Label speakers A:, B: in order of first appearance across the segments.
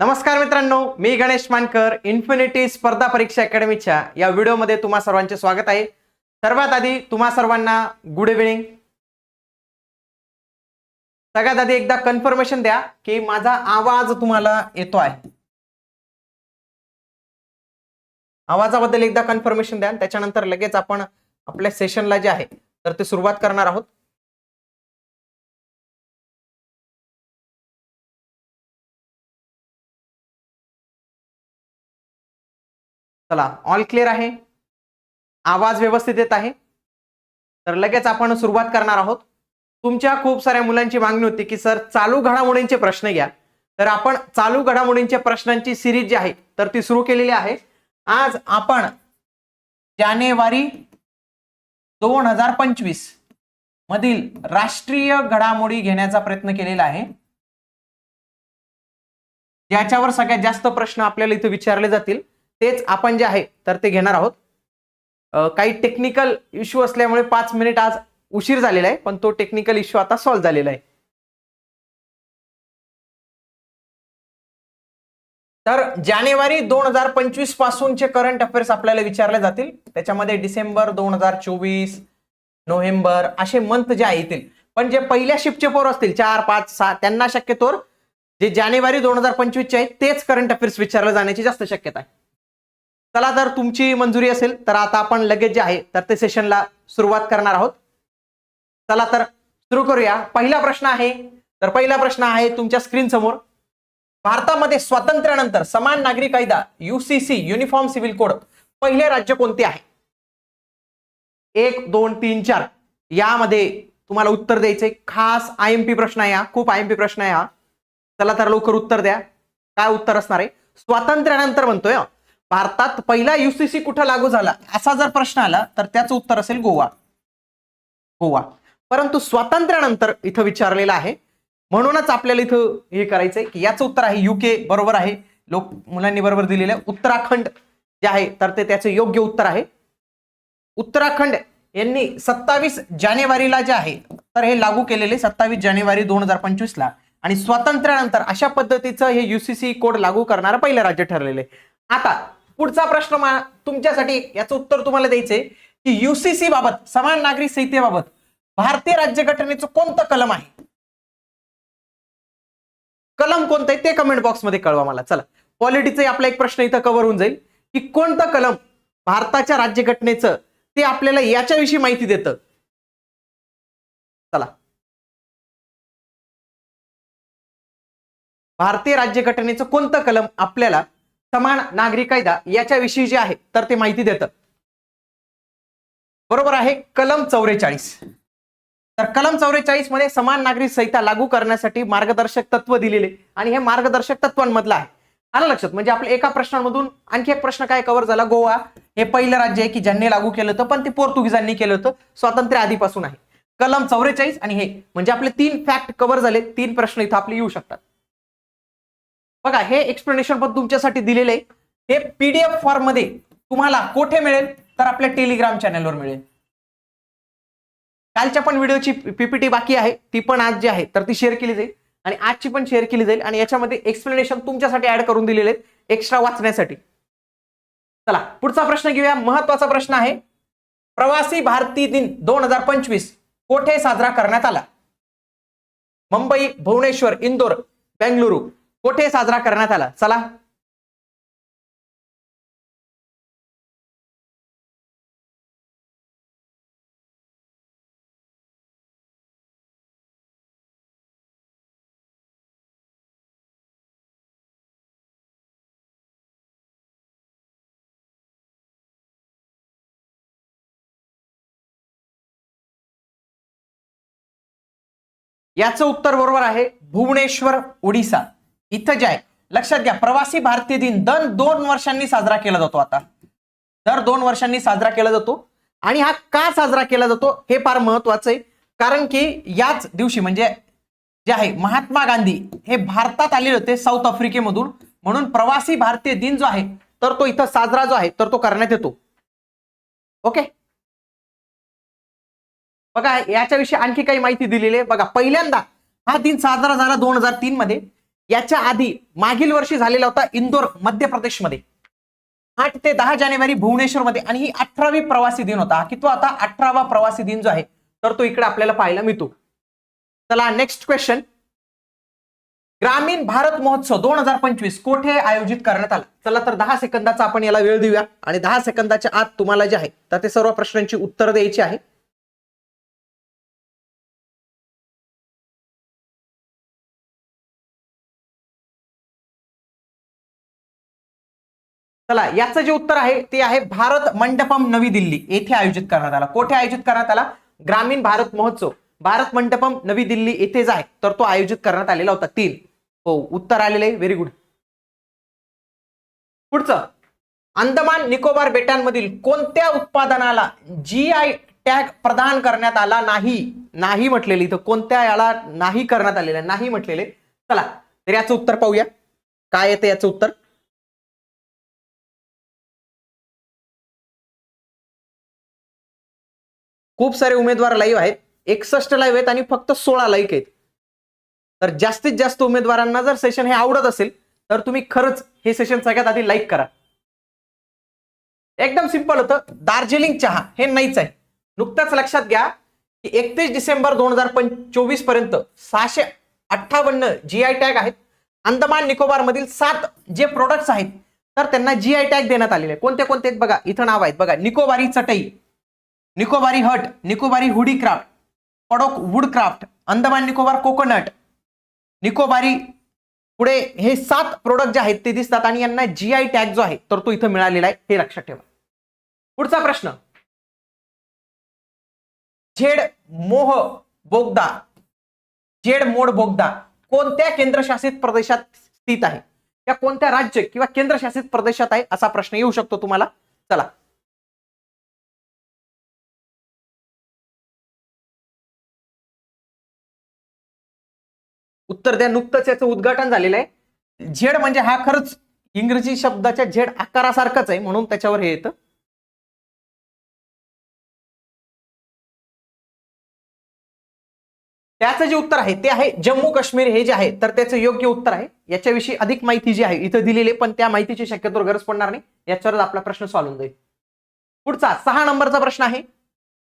A: नमस्कार मित्रांनो मी गणेश मानकर इन्फिनिटी स्पर्धा परीक्षा अकॅडमीच्या या व्हिडिओमध्ये तुम्हा सर्वांचे स्वागत आहे. सर्वात आधी तुम्हा सर्वांना गुड इव्हिनिंग सगळ्यात आधी एकदा कन्फर्मेशन द्या की माझा आवाज तुम्हाला येतो आहे. आवाजाबद्दल एकदा कन्फर्मेशन द्या त्याच्यानंतर लगेच आपण आपल्या सेशनला जे आहे तर ते सुरुवात करणार आहोत. चला ऑल क्लिअर आहे? आवाज व्यवस्थित येत आहे? तर लगेच आपण सुरुवात करणार आहोत. तुमच्या खूप साऱ्या मुलांची मागणी होती की सर चालू घडामोडींचे प्रश्न घ्या. तर आपण चालू घडामोडींच्या प्रश्नांची सिरीज जी आहे तर ती सुरू केलेली आहे. आज आपण जानेवारी दोन हजार पंचवीस मधील राष्ट्रीय घडामोडी घेण्याचा प्रयत्न केलेला आहे. ज्याच्यावर सगळ्यात जास्त प्रश्न आपल्याला इथे विचारले जातील. तेच आपण जे आहे तर ते घेणार आहोत. काही टेक्निकल इश्यू असल्यामुळे पाच मिनिट आज उशीर झालेला आहे पण तो टेक्निकल इश्यू आता सॉल्व्ह झालेला आहे. तर जानेवारी दोन हजार पंचवीस पासूनचे करंट अफेअर्स आपल्याला विचारले जातील. त्याच्यामध्ये डिसेंबर दोन हजार चोवीस नोव्हेंबर असे मंथ जे आहे येतील. पण जे पहिल्या शिफ्टचे पोर असतील चार पाच सहा त्यांना शक्यतोर जे जानेवारी दोन हजार पंचवीसचे आहेत तेच करंट अफेअर्स विचारले जाण्याची जास्त शक्यता आहे. चला जर तुमची मंजुरी असेल तर आता आपण लगेच जे आहे तर ते सेशनला सुरुवात करणार आहोत. चला तर सुरू करूया. पहिला प्रश्न आहे तर पहिला प्रश्न आहे तुमच्या स्क्रीन समोर. भारतामध्ये स्वातंत्र्यानंतर समान नागरी कायदा युसीसी युनिफॉर्म सिव्हिल कोड पहिले राज्य कोणते आहे? एक दोन तीन चार. यामध्ये तुम्हाला उत्तर द्यायचे खास आय एम पी प्रश्न आहे हा खूप आय एम पी प्रश्न आहे हा. चला तर लवकर उत्तर द्या. काय उत्तर असणार आहे? स्वातंत्र्यानंतर म्हणतोय भारतात पहिला युसीसी कुठं लागू झाला? असा जर प्रश्न आला तर त्याचं उत्तर असेल गोवा. गोवा. परंतु स्वातंत्र्यानंतर इथं विचारलेलं आहे. म्हणूनच आपल्याला इथं हे करायचंय की याचं उत्तर आहे युके बरोबर आहे. लोक मुलांनी बरोबर दिलेलं आहे. उत्तराखंड जे आहे तर ते त्याचं योग्य उत्तर आहे. उत्तराखंड यांनी सत्तावीस जानेवारीला जे आहे तर हे लागू केलेले सत्तावीस जानेवारी दोन हजार पंचवीस ला आणि स्वातंत्र्यानंतर अशा पद्धतीचं हे युसीसी कोड लागू करणारं पहिलं राज्य ठरलेलं आहे. आता पुढचा प्रश्न मा- तुमच्यासाठी याचं उत्तर तुम्हाला द्यायचंय की युसीसी बाबत समान नागरी संहितेबाबत भारतीय राज्यघटनेचं कोणतं कलम आहे? कलम कोणतं आहे ते कमेंट बॉक्समध्ये कळवा मला. चला पॉलिटीचा आपला एक प्रश्न इथं कव्हर होऊन जाईल की कोणतं कलम भारताच्या राज्यघटनेचं ते आपल्याला याच्याविषयी माहिती देतं? चला. भारतीय राज्यघटनेचं कोणतं कलम आपल्याला समान नागरी कायदा याच्याविषयी जे आहे तर ते माहिती देतं. बरोबर आहे कलम चौवेचाळीस तर कलम चौवेचाळीसमध्ये समान नागरी संहिता लागू करण्यासाठी मार्गदर्शक तत्व दिलेले आणि हे मार्गदर्शक तत्वांमधलं आहे. आलं लक्षात? म्हणजे आपल्या एका प्रश्नामधून आणखी एक प्रश्न काय कव्हर झाला? गोवा. हे पहिलं राज्य आहे की ज्यांनी लागू केलं होतं पण ते पोर्तुगीजांनी केलं होतं. स्वातंत्र्य आधीपासून आहे. कलम चौवेचाळीस आणि हे. म्हणजे आपले तीन फॅक्ट कव्हर झाले. तीन प्रश्न इथं आपले येऊ शकतात. बघा हे एक्सप्लेनेशन पण तुमच्यासाठी दिलेले हे पीडीएफ फॉर्ममध्ये तुम्हाला कोठे मिळेल? तर आपल्या टेलिग्राम चॅनलवर मिळेल. कालच्या पण व्हिडिओची पीपीटी बाकी आहे. ती पण आज जी आहे तर ती शेअर केली जाईल. आणि आजची पण शेअर केली जाईल. आणि याच्यामध्ये एक्सप्लेनेशन तुमच्यासाठी ऍड करून दिलेले आहेत. एक्स्ट्रा वाचण्यासाठी. चला पुढचा प्रश्न घेऊया. महत्त्वाचा प्रश्न आहे. प्रवासी भारतीय दिन दोन हजार पंचवीस कोठे साजरा करण्यात आला? मुंबई भुवनेश्वर इंदोर बेंगलुरू. कोठे साजरा करण्यात आला? चला. याचं उत्तर बरोबर आहे भुवनेश्वर ओडिसा. इथं जे आहे लक्षात घ्या प्रवासी भारतीय दिन दर दोन वर्षांनी साजरा केला जातो आता. दर दोन वर्षांनी साजरा केला जातो आणि हा का साजरा केला जातो हे फार महत्वाचं आहे. कारण की याच दिवशी म्हणजे जे आहे महात्मा गांधी हे भारतात आलेले होते साऊथ आफ्रिकेमधून. म्हणून प्रवासी भारतीय दिन जो आहे तर तो इथं साजरा जो आहे तर तो करण्यात येतो. ओके? बघा याच्याविषयी आणखी काही माहिती दिलेली आहे. बघा पहिल्यांदा हा दिन साजरा झाला दोन हजार तीन मध्ये याच्या आधी मागील वर्षी झालेला होता इंदोर मध्य प्रदेशमध्ये. आठ ते दहा जानेवारी भुवनेश्वरमध्ये. आणि ही अठरावी प्रवासी दिन होता. की तो आता अठरावा प्रवासी दिन जो आहे तर तो इकडे आपल्याला पाहायला मिळतो. चला नेक्स्ट क्वेश्चन ग्रामीण भारत महोत्सव दोन हजार पंचवीस कोठे आयोजित करण्यात आला? चला तर दहा सेकंदाचा आपण याला वेळ देऊया. आणि दहा सेकंदाच्या आत तुम्हाला जे आहे तर ते सर्व प्रश्नांची उत्तर द्यायची आहे. चला याचं जे उत्तर आहे ते आहे भारत मंडपम नवी दिल्ली. येथे आयोजित करण्यात आला. कोठे आयोजित करण्यात आला? ग्रामीण भारत महोत्सव. भारत मंडपम नवी दिल्ली येथेच आहे. तर तो आयोजित करण्यात आलेला होता. तीन. हो उत्तर आलेलं आहे. व्हेरी गुड पुढचं. अंदमान निकोबार बेटांमधील कोणत्या उत्पादनाला जी आय टॅग प्रदान करण्यात आला नाही? नाही म्हटलेले. इथं कोणत्या याला नाही करण्यात आलेलं नाही म्हटलेले. चला तर याचं उत्तर पाहूया. काय येतं याचं उत्तर? खूप सारे उमेदवार लाईव्ह आहेत. एकसष्ट लाईव्ह आहेत आणि फक्त सोळा लाईक आहेत. तर जास्तीत जास्त उमेदवारांना जर सेशन हे आवडत असेल तर तुम्ही खरंच हे सेशन सगळ्यात आधी लाईक करा. एकदम सिंपल होतं. दार्जिलिंग चहा हे नाहीच आहे. नुकताच लक्षात घ्या की एकतीस डिसेंबर दोन हजार चोवीसपर्यंत सहाशे अठ्ठावन्न जी आय टॅग आहेत. अंदमान निकोबार मधील सात जे प्रोडक्ट्स आहेत तर त्यांना जी आय टॅग देण्यात आलेले आहे कोणते कोणते आहेत? बघा इथं नाव आहेत. बघा निकोबारी चटई. निकोबारी हट निकोबारी हुडी craft padauk wood craft Andaman Nicobar coconut Nicobari पुढे हे सात प्रोडक्ट जे आहेत ते दिसतात आणि यांना जी आय टॅग जो आहे तर तो इथं मिळालेला आहे हे लक्षात ठेवा. पुढचा प्रश्न. झेड मोह बोगदा झेड मोड बोगदा कोणत्या केंद्रशासित प्रदेशात स्थित आहे? या कोणत्या राज्य किंवा केंद्रशासित प्रदेशात आहे असा प्रश्न येऊ शकतो तुम्हाला. चला. उत्तर द्या नुकतंच याचं उद्घाटन झालेलं आहे. झेड म्हणजे हा खरंच इंग्रजी शब्दाच्या झेड आकारासारखाच आहे म्हणून त्याच्यावर हे येतं. त्याचं जे उत्तर आहे ते आहे जम्मू काश्मीर हे जे आहे तर त्याचं योग्य उत्तर आहे. याच्याविषयी अधिक माहिती जी आहे इथं दिलेली पण त्या माहितीची शक्यतो गरज पडणार नाही. याच्यावरच आपला प्रश्न सॉल्व्ह होऊन जाईल. पुढचा सहा नंबरचा प्रश्न आहे.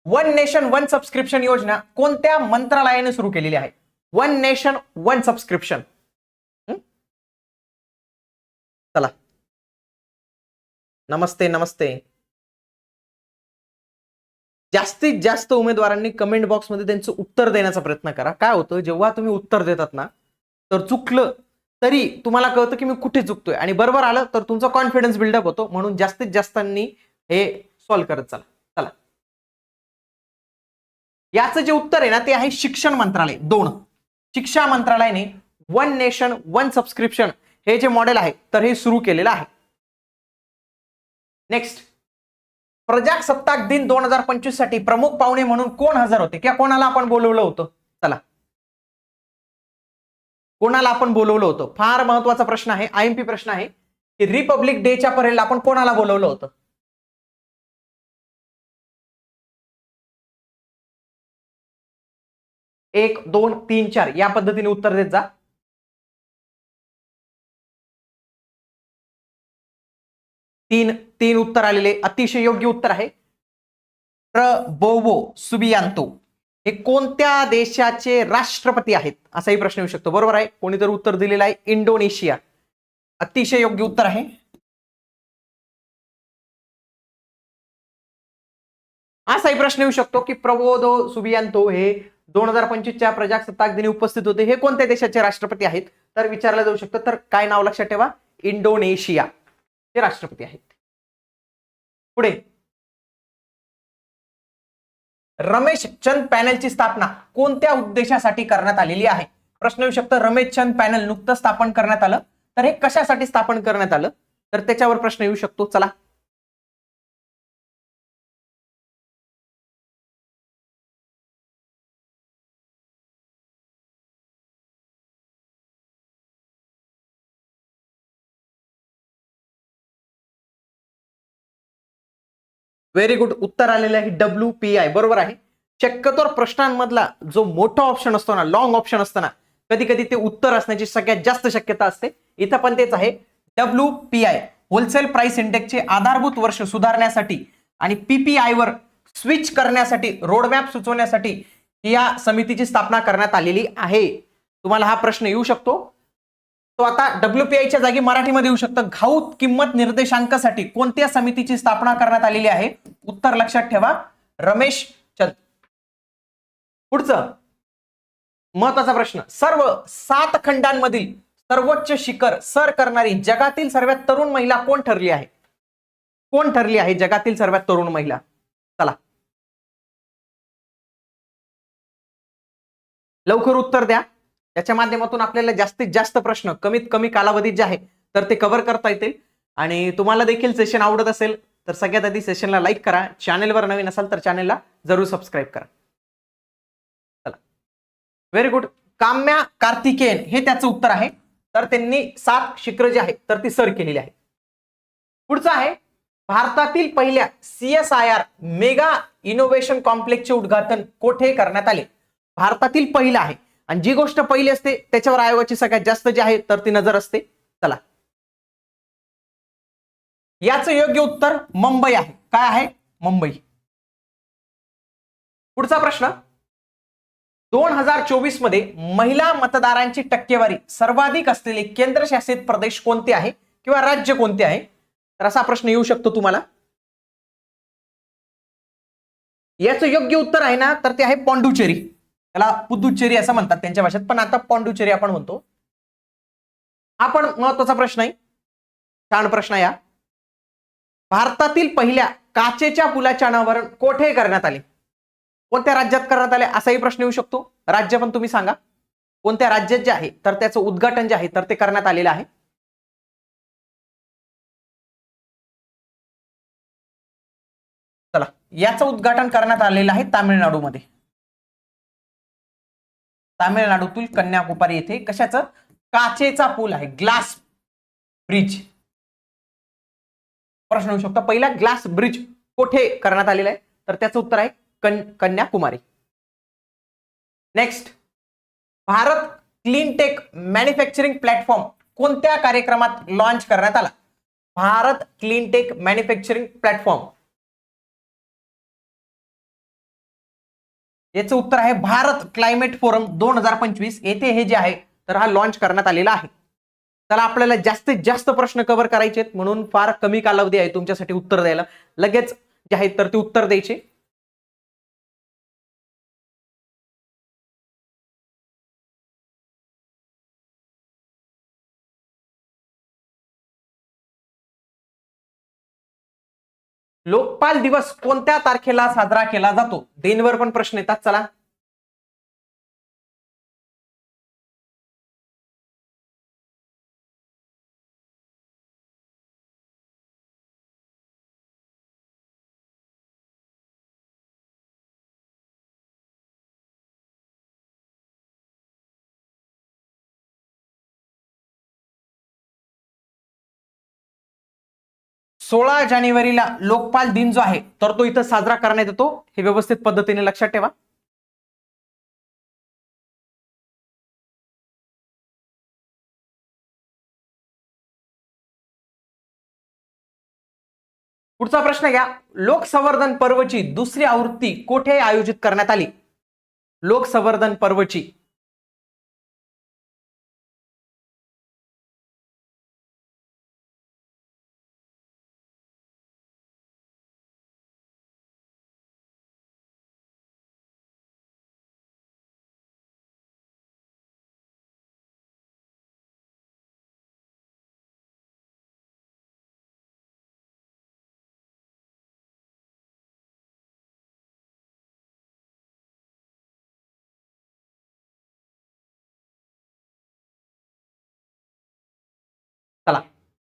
A: वन नेशन वन सबस्क्रिप्शन योजना कोणत्या मंत्रालयाने सुरू केलेली आहे? वन नेशन वन सबस्क्रिप्शन चला. नमस्ते नमस्ते. जास्तीत जास्त उमेदवारांनी कमेंट बॉक्समध्ये त्यांचं उत्तर देण्याचा प्रयत्न करा. काय होतं जेव्हा तुम्ही उत्तर देतात ना तर चुकलं तरी तुम्हाला कळतं की मी कुठे चुकतोय. आणि बरोबर आलं तर तुमचा कॉन्फिडन्स बिल्डअप होतो. म्हणून जास्तीत जास्तांनी हे सॉल्व्ह करत चला. चला. याचं जे उत्तर आहे ना ते आहे शिक्षण मंत्रालय. दोन. शिक्षा मंत्रालयाने वन नेशन वन सबस्क्रिप्शन हे जे मॉडेल आहे तर हे सुरू केलेलं आहे. नेक्स्ट प्रजासत्ताक दिन दोन हजार पंचवीससाठी प्रमुख पाहुणे म्हणून कोण हजर होते? किंवा कोणाला आपण बोलवलं होतं? चला. कोणाला आपण बोलवलं होतं? फार महत्त्वाचा प्रश्न आहे आयएमपी प्रश्न आहे की रिपब्लिक डेच्या परेडला आपण कोणाला बोलवलं होतं? एक दोन तीन चार. या पद्धतीने उत्तर देत जा. तीन तीन उत्तर आलेले. अतिशय योग्य उत्तर आहे. बोबो सुबियांतो. हे कोणत्या देशाचे राष्ट्रपती आहेत? असाही प्रश्न येऊ शकतो. बरोबर आहे. कोणी तर उत्तर दिलेलं आहे. इंडोनेशिया. अतिशय योग्य उत्तर आहे. असाही प्रश्न येऊ शकतो की प्रबोधो सुबियांतो हे दोन हजार पंचवीसच्या प्रजासत्ताक दिनी उपस्थित होते. हे कोणत्या देशाचे राष्ट्रपती आहेत? तर विचारलं जाऊ शकतं. तर काय नाव लक्षात ठेवा? इंडोनेशिया हे राष्ट्रपती आहेत. पुढे. रमेश चंद पॅनलची स्थापना कोणत्या उद्देशासाठी करण्यात आलेली आहे? प्रश्न येऊ शकतो. रमेश चंद पॅनल नुकतं स्थापन करण्यात आलं. तर हे कशासाठी स्थापन करण्यात आलं? तर त्याच्यावर प्रश्न येऊ शकतो. चला. व्हेरी गुड उत्तर आलेलं आहे डब्ल्यू पी आय बरोबर आहे? शक्यतोर प्रश्नांमधला जो मोठा ऑप्शन असतो ना लॉंग ऑप्शन असतो ना कधी कधी ते उत्तर असण्याची सगळ्यात जास्त शक्यता असते. इथं पण तेच आहे. W P I wholesale price इंडेक्सचे आधारभूत वर्ष सुधारण्यासाठी आणि पीपीआय वर स्विच करण्यासाठी रोडमॅप सुचवण्यासाठी या समितीची स्थापना करण्यात आलेली आहे. तुम्हाला हा प्रश्न येऊ शकतो. तो आता डब्ल्यूपीआयच्या जागी मराठीमध्ये येऊ शकतं. घाऊक किंमत निर्देशांकासाठी कोणत्या समितीची स्थापना करण्यात आलेली आहे? उत्तर लक्षात ठेवा. रमेश चंद. पुढचं. महत्त्वाचा प्रश्न. सर्व सात खंडांमधील सर्वोच्च शिखर सर करणारी जगातील सर्वात तरुण महिला कोण ठरली आहे? कोण ठरली आहे जगातील सर्वात तरुण महिला? चला. लवकर उत्तर द्या. याच्या माध्यमातून आपल्याला जास्तीत जास्त प्रश्न कमीत कमी कालावधीत जे आहे तर ते कव्हर करता येतील. आणि तुम्हाला देखील सेशन आवडत असेल तर सगळ्यात आधी सेशनला लाईक करा. चॅनेलवर नवीन असाल तर चॅनेलला जरूर सबस्क्राईब करा. चला. व्हेरी गुड काम्या कार्तिकेयन हे त्याचं उत्तर आहे. तर त्यांनी सात शिखर जे आहे तर ती सर केलेली आहे पुढचं आहे भारतातील पहिल्या सीएसआयआर मेगा इनोव्हेशन कॉम्प्लेक्सचे उद्घाटन कोठे करण्यात आले? भारतातील पहिलं आहे. आणि जी गोष्ट पहिली असते त्याच्यावर आयोगाची सगळ्यात जास्त जी आहे तर ती नजर असते. चला. याचं योग्य उत्तर मुंबई आहे. काय आहे? मुंबई. पुढचा प्रश्न. दोन हजार चोवीसमध्ये महिला मतदारांची टक्केवारी सर्वाधिक असलेले केंद्रशासित प्रदेश कोणते आहे? किंवा राज्य कोणते आहे? तर असा प्रश्न येऊ शकतो तुम्हाला. याचं योग्य उत्तर आहे ना तर ते आहे पॉंडुचेरी. त्याला पुदुच्चेरी असं म्हणतात त्यांच्या भाषेत. पण आता पॉंडुचेरी आपण म्हणतो. हा पण महत्त्वाचा प्रश्न आहे. छान प्रश्न आहे भारतातील पहिल्या काचेच्या पुलाचे अनावरण कोठे करण्यात आले? कोणत्या राज्यात करण्यात आले? असाही प्रश्न येऊ शकतो. राज्य पण तुम्ही सांगा. कोणत्या राज्यात जे आहे तर त्याचं उद्घाटन जे आहे तर ते करण्यात आलेलं आहे. चला याचं उद्घाटन करण्यात आलेलं आहे तामिळनाडूमध्ये. तामिळनाडूतील कन्याकुमारी येथे कशाचं? काचेचा पूल आहे. Glass bridge. प्रश्न होऊ शकतो. पहिला ग्लास ब्रिज कोठे करण्यात आलेला आहे? तर त्याचं उत्तर आहे कन Kanyakumari. Next Bharat clean tech manufacturing platform कोणत्या कार्यक्रमात लॉन्च करण्यात आला? Bharat clean tech manufacturing platform याचं उत्तर आहे भारत क्लायमेट फोरम दोन हजार पंचवीस. येथे हे जे आहे तर हा लॉन्च करण्यात आलेला आहे. त्याला आपल्याला जास्तीत जास्त प्रश्न कव्हर करायचे आहेत म्हणून फार कमी कालावधी आहे तुमच्यासाठी उत्तर द्यायला. लगेच जे आहे तर ते उत्तर द्यायचे. लोकपाल दिवस कोणत्या तारखेला साजरा केला जातो? देनवर पण प्रश्न येतात चला. सोळा जानेवारीला लोकपाल दिन जो आहे तर तो इथं साजरा करण्यात येतो. हे व्यवस्थित पद्धतीने लक्षात ठेवा. पुढचा प्रश्न घ्या. लोकसंवर्धन पर्वची दुसरी आवृत्ती कोठे आयोजित करण्यात आली? लोकसंवर्धन पर्वची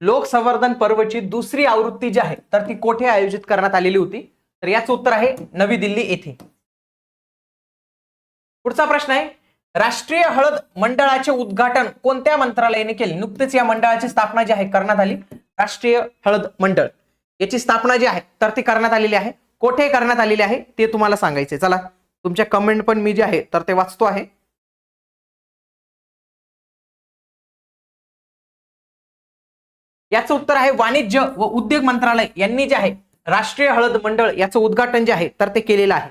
A: लोकसंवर्धन पर्वची दुसरी आवृत्ती जी आहे तर ती कोठे आयोजित करण्यात आलेली होती? तर याचं उत्तर आहे नवी दिल्ली येथे. पुढचा प्रश्न आहे राष्ट्रीय हळद मंडळाचे उद्घाटन कोणत्या मंत्रालयाने केले? नुकतेच या मंडळाची स्थापना जी आहे करण्यात आली. राष्ट्रीय हळद मंडळ. याची स्थापना जी आहे तर ती करण्यात आलेली आहे. कोठे करण्यात आलेली आहे ते तुम्हाला सांगायचे चला तुमच्या कमेंट पण मी जे आहे तर ते वाचतो आहे. याचं उत्तर आहे वाणिज्य व उद्योग मंत्रालय. यांनी जे आहे राष्ट्रीय हळद मंडळ याचं उद्घाटन जे आहे तर ते केलेलं आहे.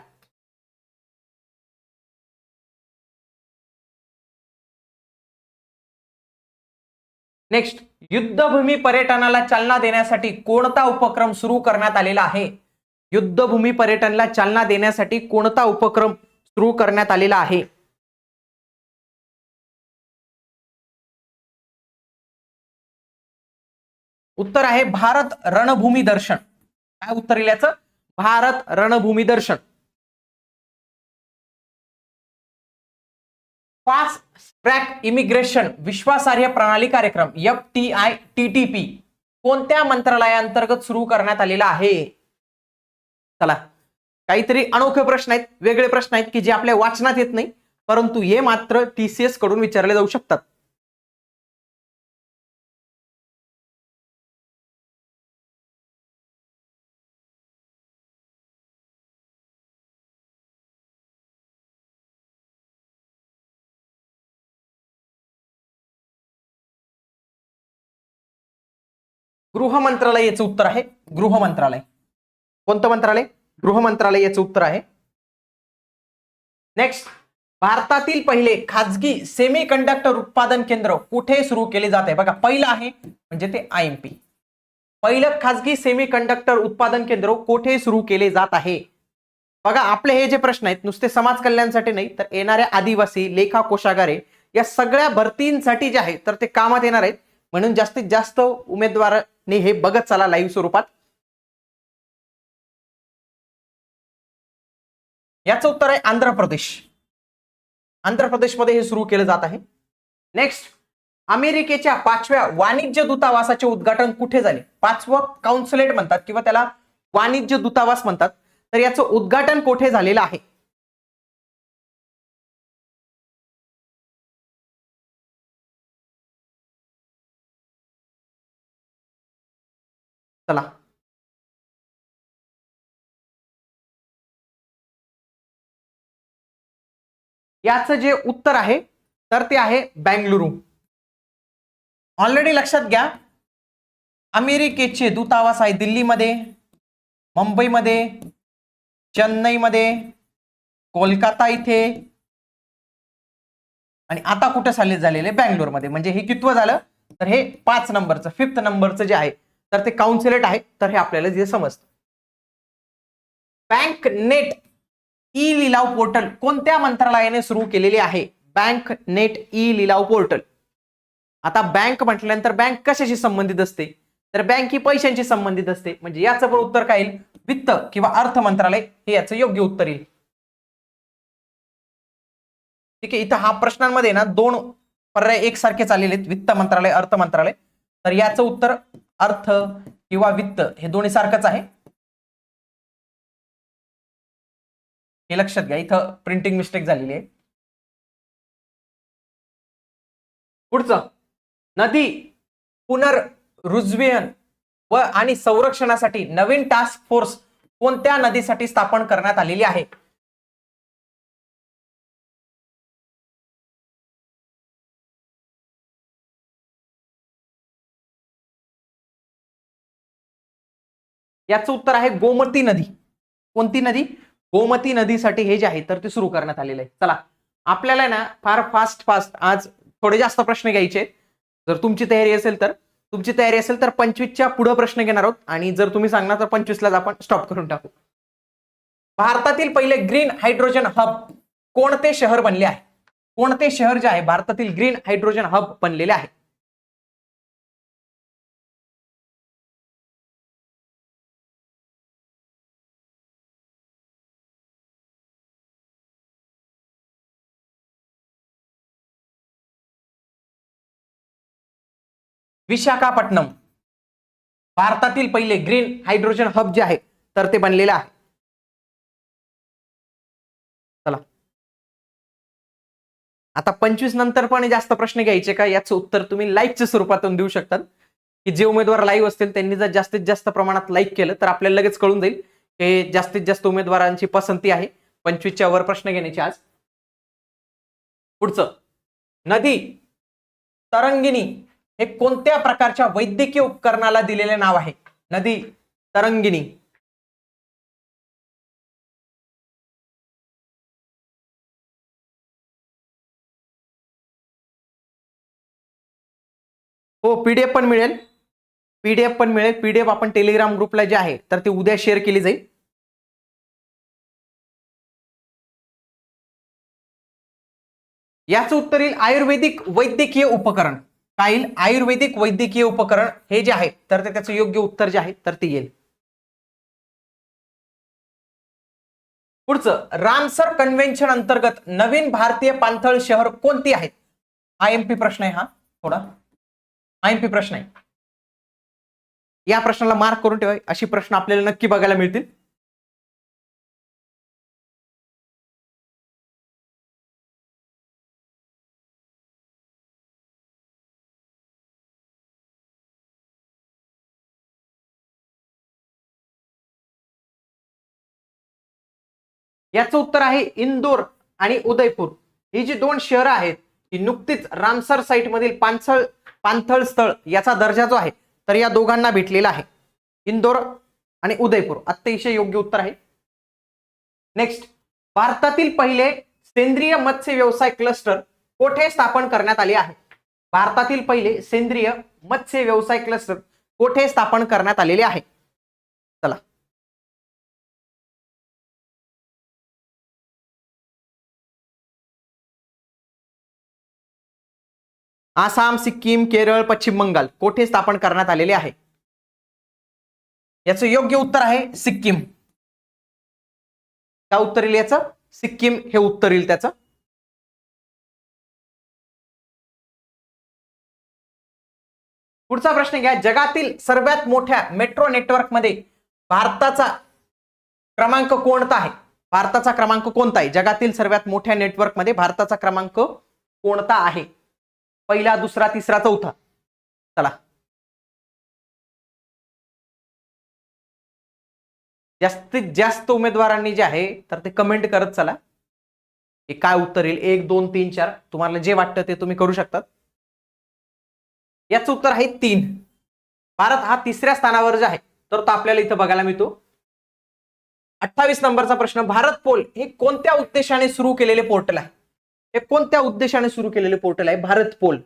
A: नेक्स्ट युद्धभूमी पर्यटनाला चालना देण्यासाठी कोणता उपक्रम सुरू करण्यात आलेला आहे? युद्धभूमी पर्यटनाला चालना देण्यासाठी कोणता उपक्रम सुरू करण्यात आलेला आहे? उत्तर आहे भारत रणभूमी दर्शन. काय उत्तर येईल याचं? Bharat Ranbhoomi Darshan. Fast track immigration विश्वासार्ह प्रणाली कार्यक्रम F T I T T P कोणत्या मंत्रालयाअंतर्गत सुरू करण्यात आलेला आहे? चला काहीतरी अनोखे प्रश्न आहेत वेगळे प्रश्न आहेत की जे आपल्या वाचनात येत नाही परंतु हे मात्र टीसीएसकडून विचारले जाऊ शकतात. गृह मंत्रालय याचं उत्तर आहे. गृह मंत्रालय. कोणतं मंत्रालय? गृह मंत्रालय याचं उत्तर आहे. नेक्स्ट भारतातील पहिले खाजगी सेमी कंडक्टर उत्पादन केंद्र कुठे सुरू केले जात आहे? बघा पहिलं आहे म्हणजे ते आय एम पी पहिलं खाजगी सेमी कंडक्टर उत्पादन केंद्र कुठे सुरू केले जात आहे? बघा आपले हे जे प्रश्न आहेत नुसते समाज कल्याणसाठी नाही तर येणाऱ्या आदिवासी लेखा कोशागारे या सगळ्या भरतींसाठी जे आहे तर ते कामात येणार आहेत. म्हणून जास्तीत जास्त उमेदवार ने हे बघत चला लाईव्ह स्वरूपात. याचं उत्तर आहे आंध्र प्रदेश. आंध्र प्रदेशमध्ये हे सुरू केलं जात आहे. नेक्स्ट अमेरिकेच्या पाचव्या वाणिज्य दूतावासाचे उद्घाटन कुठे झाले? पाचवं काउन्सिलेट म्हणतात किंवा त्याला वाणिज्य दूतावास म्हणतात. तर याचं उद्घाटन कुठे झालेलं आहे? याचं जे उत्तर आहे तर ते आहे बँगलुरू. ऑलरेडी लक्षात घ्या. अमेरिकेचे दूतावास आहे दिल्लीमध्ये मुंबईमध्ये चेन्नईमध्ये कोलकाता इथे आणि आता कुठे साले झालेले? बँगलोरमध्ये. म्हणजे हे कितवं झालं? तर हे पाच नंबरचं फिफ्थ नंबरचं जे आहे तर ते काउन्सिलेट आहे तर हे आपल्याला जे समजतं. बँक नेट ई लिलाव पोर्टल कोणत्या मंत्रालयाने सुरू केलेले आहे? बँक नेट ई लिलाव पोर्टल. आता बँक म्हटल्यानंतर बँक कशाशी संबंधित असते? तर बँक ही पैशांशी संबंधित असते. म्हणजे याचं पण उत्तर काय येईल? वित्त किंवा अर्थ मंत्रालय हे याचं योग्य उत्तर येईल. ठीक आहे इथं हा प्रश्नांमध्ये ना दोन पर्याय एकसारखे चाललेले आहेत. वित्त मंत्रालय अर्थ मंत्रालय. तर याचं उत्तर अर्थ किंवा वित्त हे दोन्ही सारखंच आहे. हे लक्षात घ्या इथं प्रिंटिंग मिस्टेक झालेली आहे. पुढचं नदी पुनर्रुज्वीयन व आणि संरक्षणासाठी नवीन टास्क फोर्स कोणत्या नदीसाठी स्थापन करण्यात आलेली आहे? याचं उत्तर आहे गोमती नदी. कोणती नदी? गोमती नदीसाठी हे जे आहे तर ते सुरू करण्यात आलेलं आहे. चला आपल्याला ना फार फास्ट फास्ट आज थोडे जास्त प्रश्न घ्यायचे. जर तुमची तयारी असेल तर तुमची तयारी असेल तर पंचवीसच्या पुढे प्रश्न घेणार आहोत आणि जर तुम्ही सांगणार तर पंचवीसलाच आपण स्टॉप करून टाकू. भारतातील पहिले ग्रीन हायड्रोजन हब कोणते शहर बनले आहे? कोणते शहर जे आहे भारतातील ग्रीन हायड्रोजन हब बनलेले आहे? विशाखापट्टणम. भारतातील पहिले ग्रीन हायड्रोजन हब जे आहे तर ते बनलेलं आहे. चला. आता पंचवीस नंतर पण जास्त प्रश्न घ्यायचे का? याचं उत्तर तुम्ही लाईकच्या स्वरूपातून देऊ शकतात की जे उमेदवार लाईव्ह असतील त्यांनी जर जास्तीत जास्त प्रमाणात लाईक केलं तर आपल्याला लगेच कळून जाईल हे जास्तीत जास्त उमेदवारांची पसंती आहे. पंचवीसच्या वर प्रश्न घेण्याची आज. पुढचं. नदी तरंगिणी. हे कोणत्या प्रकारच्या वैद्यकीय उपकरणाला दिलेले नाव आहे? नदी तरंगिणी. हो पीडीएफ पण मिळेल. पीडीएफ पण मिळेल. पीडीएफ आपण टेलिग्राम ग्रुपला जे आहे तर ती उद्या शेअर केली जाईल. याचं उत्तर येईल आयुर्वेदिक वैद्यकीय उपकरण. काय येईल आयुर्वेदिक वैद्यकीय उपकरण हे जे आहे तर ते त्याचं योग्य उत्तर जे आहे तर ते येईल. पुढचं रामसर कन्व्हेन्शन अंतर्गत नवीन भारतीय पाणथळ शहर कोणती आहेत? एम पी प्रश्न आहे हा थोडा. आय एम पी प्रश्न आहे. या प्रश्नाला मार्क करून ठेवा अशी प्रश्न आपल्याला नक्की बघायला मिळतील. याचं उत्तर आहे इंदोर आणि उदयपूर. ही जी दोन शहरं आहेत ही नुकतीच रामसर साईट मधील पानसळ पानथळ स्थळ याचा दर्जा जो आहे तर या दोघांना भेटलेला आहे. इंदोर आणि उदयपूर. अतिशय योग्य उत्तर आहे. नेक्स्ट भारतातील पहिले सेंद्रिय मत्स्य व्यवसाय क्लस्टर कोठे स्थापन करण्यात आले आहे? भारतातील पहिले सेंद्रिय मत्स्य व्यवसाय क्लस्टर कोठे स्थापन करण्यात आलेले आहे? आसाम सिक्कीम केरळ पश्चिम बंगाल कोठे स्थापन करण्यात आलेले आहे? याचं योग्य उत्तर आहे सिक्कीम. काय उत्तर येईल याचं? सिक्कीम हे उत्तर येईल त्याचं. पुढचा प्रश्न घ्या. जगातील सर्वात मोठ्या मेट्रो नेटवर्कमध्ये भारताचा क्रमांक कोणता आहे? भारताचा क्रमांक कोणता आहे? जगातील सर्वात मोठ्या नेटवर्कमध्ये भारताचा क्रमांक कोणता आहे? पहिला दुसरा तिसरा चौथा. चला. जास्तीत जास्त उमेदवारांनी जे आहे तर ते कमेंट करत चला. हे काय उत्तर येईल? एक दोन तीन चार. तुम्हाला जे वाटतं ते तुम्ही करू शकतात. याचं उत्तर आहे तीन. भारत हा तिसऱ्या स्थानावर जे आहे तर तो आपल्याला इथं बघायला मिळतो. अठ्ठावीस नंबरचा प्रश्न भारत पोल हे कोणत्या उद्देशाने सुरू केलेले पोर्टल आहे? हे कोणत्या उद्देशाने सुरू केलेले पोर्टल आहे? भारत पोल.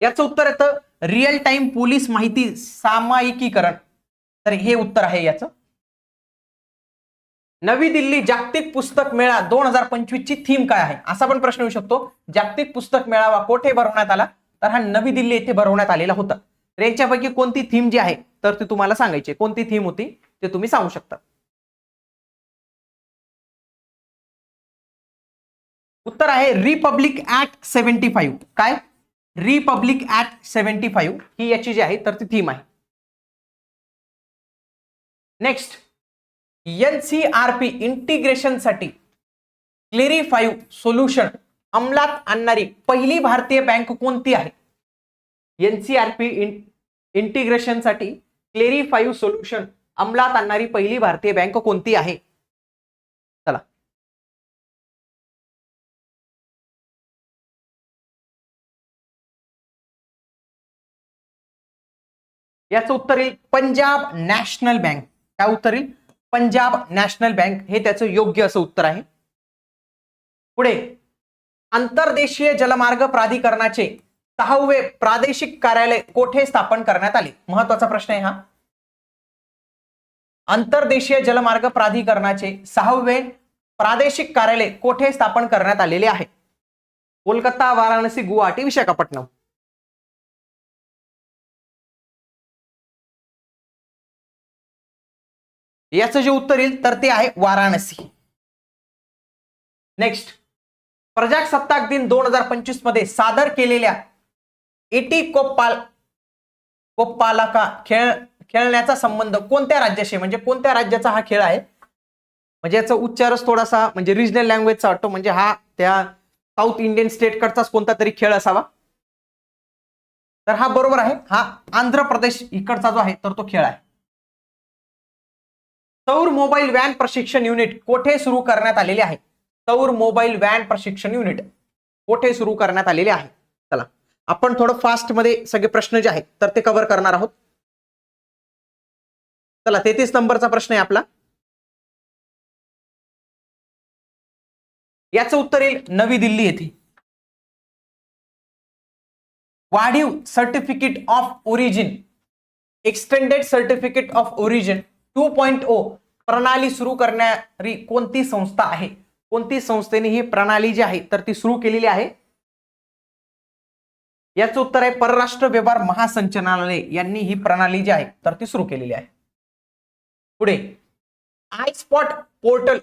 A: याचं उत्तर येतं रिअल टाइम पोलीस माहिती सामायिकीकरण. तर हे उत्तर आहे याचं. नवी दिल्ली जागतिक पुस्तक मेळा दोन हजार पंचवीस ची थीम काय आहे? असा पण प्रश्न येऊ शकतो. जागतिक पुस्तक मेळावा कोठे भरवण्यात आला? तर हा नवी दिल्ली येथे भरवण्यात आलेला होता. तर यांच्यापैकी कोणती थीम जी आहे तर ती तुम्हाला सांगायची कोणती थीम होती ते तुम्ही सांगू शकता. उत्तर आहे रिपब्लिक ऍक्ट सेव्हन्टी फाईव्ह काय? रिपब्लिक ऍक्ट सेव्हन्टी फाईव्ह ही याची जी आहे तर ती थीम आहे. नेक्स्ट एनसीआरपी इंटिग्रेशनसाठी क्लेरिफाईव्ह सोल्युशन अंमलात आणणारी पहिली भारतीय बँक कोणती आहे? एनसीआरपी इंटिग्रेशनसाठी क्लेरिफाईव्ह सोल्युशन अंमलात आणणारी पहिली भारतीय बँक कोणती आहे? चला. याचं उत्तर येईल पंजाब नॅशनल बँक. काय उत्तर येईल? Punjab national bank. हे त्याचं योग्य असं उत्तर आहे. पुढे. आंतरदेशीय जलमार्ग प्राधिकरणाचे सहावे प्रादेशिक कार्यालय कोठे स्थापन करण्यात आले? महत्त्वाचा प्रश्न आहे हा. आंतरदेशीय जलमार्ग प्राधिकरणाचे सहावे प्रादेशिक कार्यालय कोठे स्थापन करण्यात आलेले आहे? कोलकाता वाराणसी गुवाहाटी विशाखापट्टणम. याचं जे उत्तर येईल तर ते आहे वाराणसी. नेक्स्ट प्रजासत्ताक दिन दोन हजार पंचवीसमध्ये सादर केलेल्या एटी कोप्पाल कोप्पालाका खेळ खेळण्याचा संबंध कोणत्या राज्याशी? म्हणजे कोणत्या राज्याचा हा खेळ आहे? म्हणजे याचा उच्चारच थोडासा म्हणजे रिजनल लँग्वेजचा वाटतो. म्हणजे हा त्या साऊथ इंडियन स्टेटकडचाच कोणता तरी खेळ असावा. तर हा बरोबर आहे. हा आंध्र प्रदेश इकडचा जो आहे तर तो खेळ आहे. सौर मोबाईल व्हॅन प्रशिक्षण युनिट कोठे सुरू करण्यात आलेले आहे? सौर मोबाईल व्हॅन प्रशिक्षण युनिट कोठे सुरू करण्यात आलेले आहे? आपण थोडं फास्टमध्ये सगळे प्रश्न जे आहेत तर ते कव्हर करणार आहोत. चला तेहतीस नंबरचा प्रश्न आहे आपला. याचं उत्तर येईल नवी दिल्ली येथे. वाढीव certificate of origin extended certificate of origin two point O प्रणाली सुरू करणारी कोणती संस्था आहे? कोणती संस्थेने ही प्रणाली जी आहे तर ती सुरू केलेली आहे? याचं उत्तर आहे परराष्ट्र व्यवहार महासंचालनालय. यांनी ही प्रणाली जी आहे तर ती सुरू केलेली आहे. पुढे. I spot portal